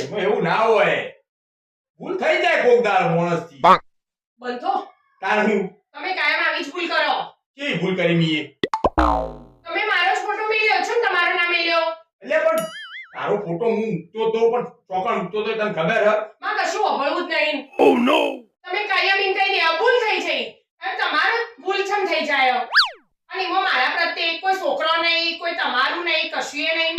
એમાં એવું ના હોય. ભૂલ થઈ જાય કોક દાળ માણસથી. બંધો? તાર હું તમે કાયમ આવી જ ભૂલ કરો. કે ભૂલ કરી મીએ તમે મારો જ ફોટો મેલ્યો છો ને તમારો ના મેલ્યો. એટલે પણ તારો ફોટો હું તો તો પણ ચોકણ તો તો તને ખબર હ. માં કશું અભળવું જ નહીં. તમે કાયમ એમ કઈ દે ભૂલ થઈ છે. એમ તમારો ભૂલ છમ થઈ જાય. અને એમાં મારા પ્રત્યે કોઈ છોકરો નહીં કોઈ તમારું નહીં કશું નહીં.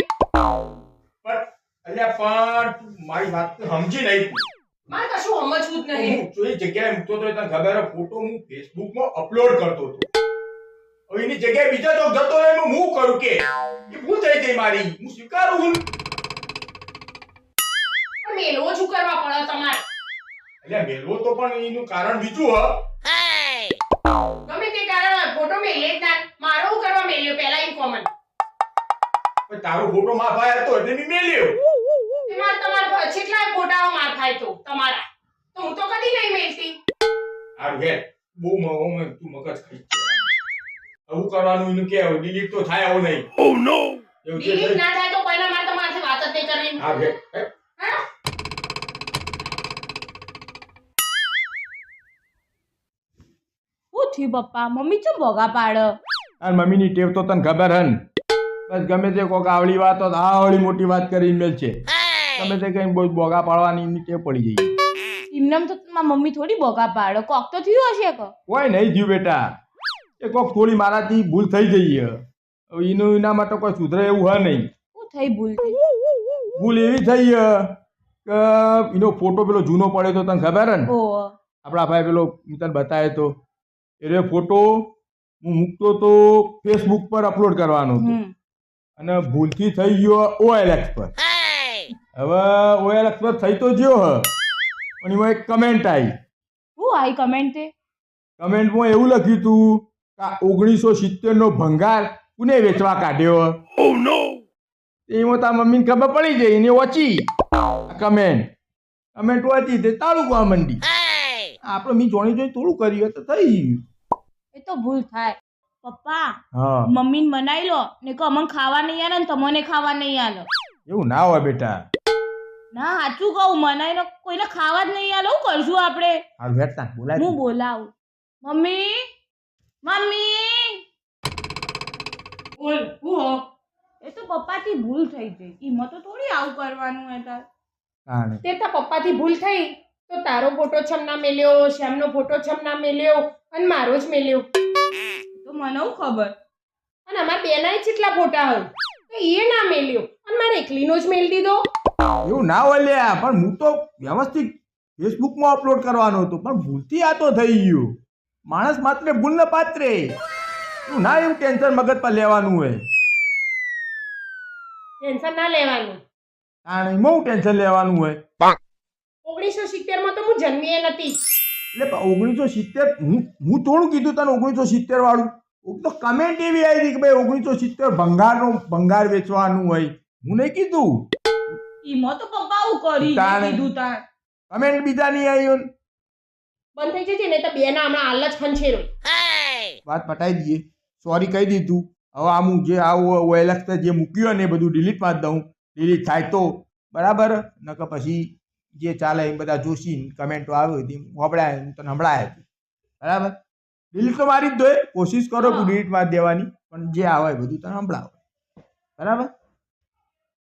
એટલે પણ મારી વાત સમજી નહીં મારે કશું સમજવું જ નહીં. હું જોઈ જગ્યાએ મૂકતો તો તને ખબર હે ફોટો હું ફેસબુકમાં અપલોડ કરતો હતો. હવે એની જગ્યાએ બીજા તો જતો રહે હું હું કરું કે? એ ભૂલ થઈ ગઈ મારી. હું સ્વીકારું હું? પણ મેલવો જ કરવા પડે તમારે. એટલે મેલવો તો પણ એનું કારણ બીજું હ. ગમે તે કારણ ફોટો મેલે જ ના. મારો કરવા મેલ્યો પહેલા ઇન કોમન તારો ફોટો માં ભાઈ હતો એટલે મેં મેલ્યો મારે તમારા કેટલા ફોટાઓ માર થાય તો તમારા. તો હું તો કદી નહીં મેલતી. હારું હે બહુ મ- મ- તું મગજ ખાઈ છે આવું કરવાનું એનું કે ડિલીટ તો થાય આવું નહીં. ઓ નો ડિલીટ ના થાય તો કોઈના મારે તમારાથી વાત જ નહીં કરવી. હા હે? થયું પપ્પા? મમ્મી ચમ ભોગા પાડ? તાર મમ્મીની ટેવ તો તને ખબર હન બસ ગમે તે કોક આવડી વાત તો આવડી મોટી વાત કરીને મેલ છે ગમે તે કઈ બહુ બોગા પાડવાની ટેવ પડી જઈ એમનેમ તો મારી મમ્મી થોડી બોગા પાડો. કોક તો થયું હશે કો કોઈ નહીં થયું બેટા. એ કોક થોડી મારાથી ભૂલ થઈ ગઈ હવે એનું એના માટે કોઈ સુધરે એવું હ નહીં. શું થઈ ભૂલ થઈ? ભૂલ એવી થઈ કે એનો ફોટો પેલો જૂનો પડ્યો તો તને ખબર ને? આપણા ભાઈ પેલો તને બતાવ્યો તો. એટલે ફોટો હું મૂકતો તો ફેસબુક પર અપલોડ કરવાનો હતો. અને ભૂલથી થઈ ગયો ઓએલએક્સ પર. હવે ઓએલએક્સ પર થઈ તો ગયો હ. પણ એમાં એક કમેન્ટ આવી શું આઈ કમેન્ટ તે કમેન્ટમાં એવું લખ્યું હતું કે ઓગણીસો સિત્તેરનો ભંગાર કોને વેચવા કાઢ્યો એમાં તાર મમ્મીને ખબર પડી ગઈ એને ઓછી કમેન્ટ કમેન્ટ વાંચી તે તારું ગવા મંડી. આપણે મી જોણી જોઈ થોડું કર્યું તો થઈ ગયું. એ તો ભૂલ થાય. પપ્પા હા. મમ્મીને મનાઈ લો ને કે અમને ખાવા નહીં આલે ને તમને ખાવા નહીં આલો. એવું ના હોય બેટા. ના સાચું કહું મને નો કોઈને ખાવા જ નહીં આલો લઉં કરશું આપણે? હાલ વેચતા બોલાય હું બોલાવું. Mummy mummy! બોલ હું હો એ તો પપ્પાથી ભૂલ થઈ ગઈ. એમાં તો થોડી આવું કરવાનું હે તાર. તે તો પપ્પાથી ભૂલ થઈ? તો તારો ફોટો છમ ના મેલ્યો શ્યામનો ફોટો છમ ના મેલ્યો અને મારો જ મેલ્યો. તો મને હું ખબર? અને અમારા બેનાય કેટલા ફોટા હોય તો એ ના મેલ્યો. અને મારે એકલીનો જ મેલ દીધો. એવું ના હોય પણ હું તો વ્યવસ્થિત ફેસબુકમાં અપલોડ કરવાનો હતો પણ ભૂલથી આ તો થઈ ગયું. માણસ માત્ર ભૂલ ને પાત્રે તું ના એવું ટેન્શન મગજ પર લેવાનું હોય. ટેન્શન ના લેવાનું. તાણે બહુ ટેન્શન લેવાનું હોય. ઓગણીસો સિત્તેરમાં તો હું જન્મી નથી. એટલે ઓગણીસો સિત્તેર હું હું થોડું કીધું તને ઓગણીસો સિત્તેર વાળું? તો કમેન્ટ એવી આવી હતી કે ભાઈ ઓગણીસો સિત્તેર ભંગારનો ભંગાર વેચવાનું હોય. હું નહીં કીધું. એમાં તો પપ્પા આવું કરી તાણે. કીધું તાર કમેન્ટ બીજા નહીં આવી હોય. બંધ થઈ જશે ને તો બે ના હમણાં હાલ જ ખંચેરો વાત પટાઈ દઈએ. સોરી કહી દીધું. હવે આમ હું જે આવું ઓએલએક્સ જે મૂક્યું ને એ બધું ડિલીટ મારી દઉં. ડિલીટ થાય તો. બરાબર? નકર પછી જે ચાલે એ બધા જોશી કમેન્ટો આવે તે હંભળાય હું તને બરાબર? ડિલીટ તો મારી જ દો કોશિશ કરો કે હા. ડિલીટ મારી દેવાની. પણ જે આવે એ બધું તને સંભળાવો. બરાબર?